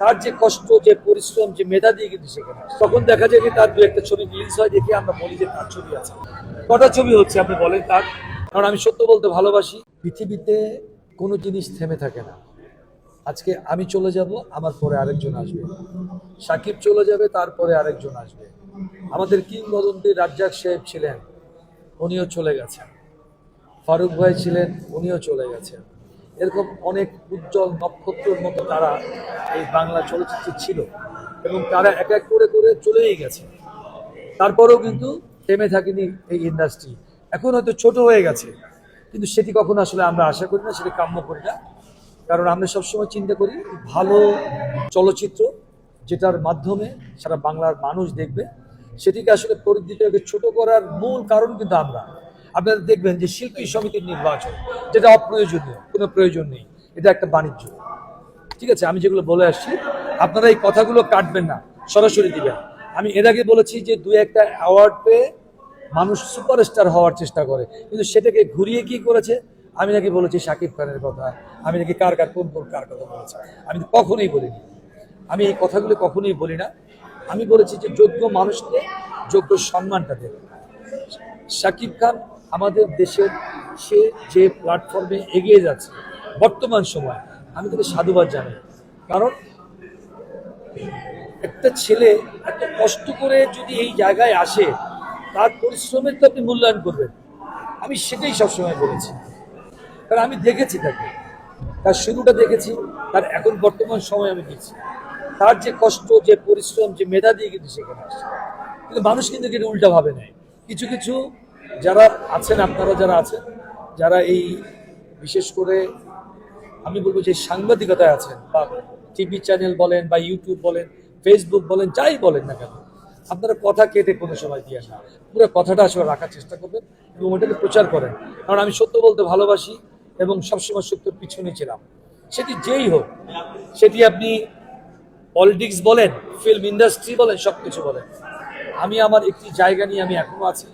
তার যে কষ্ট, যে পরিশ্রম, যে মেধা দিয়ে কিন্তু সেখানে তখন দেখা যায় যে তার দু একটা ছবি রিলিজ হয়, দেখে আমরা বলি যে তার ছবি আছে। কটা ছবি হচ্ছে আপনি বলেন তার? কারণ আমি সত্য বলতে ভালোবাসি। পৃথিবীতে কোনো জিনিস থেমে থাকে না। আজকে আমি চলে যাব, আমার পরে আরেকজন আসবে। সাকিব চলে যাবে তারপরে আরেকজন আসবে। আমাদের কিংবদন্তি রাজ্জাক সাহেব ছিলেন, উনিও চলে গেছেন। ফারুক ভাই ছিলেন, উনিও চলে গেছেন। এরকম অনেক উজ্জ্বল নক্ষত্রের মতো তারা এই বাংলা চলচ্চিত্রে ছিল এবং তারা এক এক করে করে চলেই গেছে। তারপরেও কিন্তু থেমে থাকেনি এই ইন্ডাস্ট্রি এখন হয়তো ছোট হয়ে গেছে, কিন্তু সেটি কখনো আসলে আমরা আশা করি না, সেটি কাম্য করি না। কারণ আমরা সবসময় চিন্তা করি, ভালো চলচ্চিত্র যেটার মাধ্যমে সারা বাংলার মানুষ দেখবে, সেটিকে আসলে পরিধিটাকে ছোট করার মূল কারণ কিন্তু আমরা। আপনারা দেখবেন যে শিল্পী সমিতির নির্বাচন, যেটা অপ্রয়োজনীয়, কোনো প্রয়োজন নেই। এটা একটা বাণিজ্য। ঠিক আছে, আমি যেগুলো বলে আসছি, আপনারা এই কথাগুলো কাটবেন না, সরাসরি দিবেন। আমি এর আগে বলেছি যে দুই একটা অ্যাওয়ার্ড পেয়ে মানুষ সুপারস্টার হওয়ার চেষ্টা করে, কিন্তু সেটাকে ঘুরিয়ে কি করেছে? আমি নাকি বলেছি শাকিব খানের কথা, আমি নাকি কার কার কোন কোন কার কথা বলেছি, আমি কখনোই বলিনি। আমি এই কথাগুলো কখনোই বলি না। আমি বলেছি যে যোগ্য মানুষকে যোগ্য সম্মানটা দেবে শাকিব খান আমাদের দেশের সে যে প্ল্যাটফর্মে এগিয়ে যাচ্ছে, বর্তমান সময়, আমি তাকে সাধুবাদ জানাই। কারণ একটা ছেলে এত কষ্ট করে যদি এই জায়গায় আসে, তার পরিশ্রমের তো আপনি মূল্যায়ন করবেন। আমি সেটাই সবসময় বলেছি। কারণ আমি দেখেছি তাকে। তার শুরুটা দেখেছি, তার এখন বর্তমান সময় আমি দেখছি। তার যে কষ্ট, যে পরিশ্রম, যে মেধা দিয়ে কিন্তু সেখানে আসছে। কিন্তু মানুষ কিন্তু উল্টা ভাবে নেয়। কিছু কিছু যারা আছেন, আপনারা যারা আছেন, যারা এই বিশেষ করে আমি বলব যে সাংবাদিকতায় আছেন বা টিভি চ্যানেল বলেন বা ইউটিউব বলেন, ফেসবুক বলেন, যাই বলেন না কেন, আপনারা কথা কেটে কোনো সময় দিয়ে না। পুরো কথাটা আসলে রাখার চেষ্টা করবেন এবং ওটাকে প্রচার করেন। কারণ আমি সত্য বলতে ভালোবাসি এবং সবসময় সত্যের পিছনে ছিলাম। সেটি যেই হোক, সেটি আপনি পলিটিক্স বলেন ফিল্ম ইন্ডাস্ট্রি বলেন সব কিছু বলেন। আমি আমার একটি জায়গা নিয়ে আমি এখনও আছি।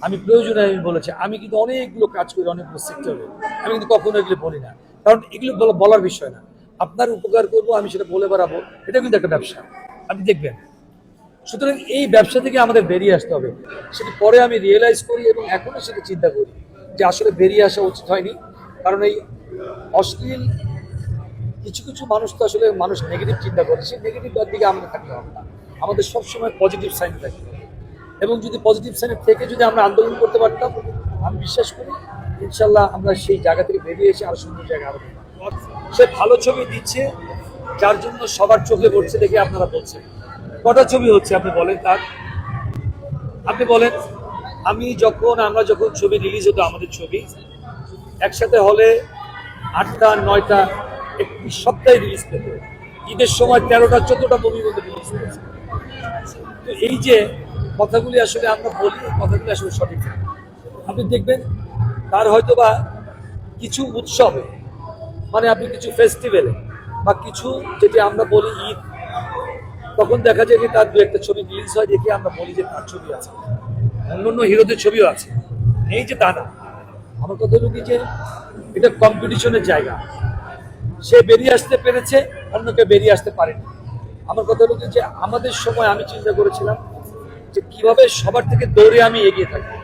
আমি প্রয়োজনে আমি বলেছি, আমি কিন্তু অনেকগুলো কাজ করি অনেকগুলো সেক্টরে আমি কিন্তু কখনো এগুলো বলি না। কারণ এগুলো বলা- বলার বিষয় না। আপনার উপকার করব, আমি সেটা বলে বেড়াবো। এটা কিন্তু একটা ব্যবসা। আপনি দেখবেন। সুতরাং এই ব্যবসা থেকে আমাদের বেরিয়ে আসতে হবে। সেটি পরে আমি রিয়েলাইজ করি এবং এখনও সেটা চিন্তা করি যে আসলে বেরিয়ে আসা উচিত হয়নি। কারণ এই অশ্লীল কিছু কিছু মানুষ তো আসলে মানুষ নেগেটিভ চিন্তা করে। সেই নেগেটিভ দিকে আমরা থাকতে হবে না। আমাদের সবসময় পজিটিভ সাইন থাকতে হবে এবং যদি পজিটিভ সাইনে থেকে যদি আমরা আন্দোলন করতে পারতাম, আমি বিশ্বাস করি ইনশাল্লাহ আমরা সেই জায়গা থেকে বেরিয়ে এসে আরও সুন্দর জায়গা আরও সে ভালো ছবি দিচ্ছে, যার জন্য সবার চোখে পড়ছে দেখে আপনারা বলছেন। কটা ছবি হচ্ছে? আপনি বলেন তার। আপনি বলেন, আমি যখন, আমরা যখন ছবি রিলিজ হতো আমাদের ছবি, একসাথে হলে আটটা, নয়টা একটি সপ্তাহে রিলিজ পেত। ঈদের সময় তেরোটা, চোদ্দটা মুভির মধ্যে রিলিজ করেছে তো এই যে কথাগুলি আসলে আমরা বলি, কথাগুলি আসলে সঠিক আপনি দেখবেন, তার হয়তো বা কিছু উৎসবে মানে আপনি কিছু ফেস্টিভ্যালে বা কিছু যেটি আমরা বলি ঈদ, তখন দেখা যায় যে তার দু একটা ছবি রিলিজ হয়, দেখে আমরা বলি যে তার ছবি আছে। অন্য অন্য হিরোদের ছবিও আছে। এই যে তা না আমার কথা হলো কি যে এটা কম্পিটিশনের জায়গা। সে বেরিয়ে আসতে পেরেছে অন্যকে বেরিয়ে আসতে পারেনি। আমার কথা হলো যে আমাদের সময় আমি চিন্তা করেছিলাম যে কীভাবে সবার থেকে দৌড়ে আমি এগিয়ে থাকি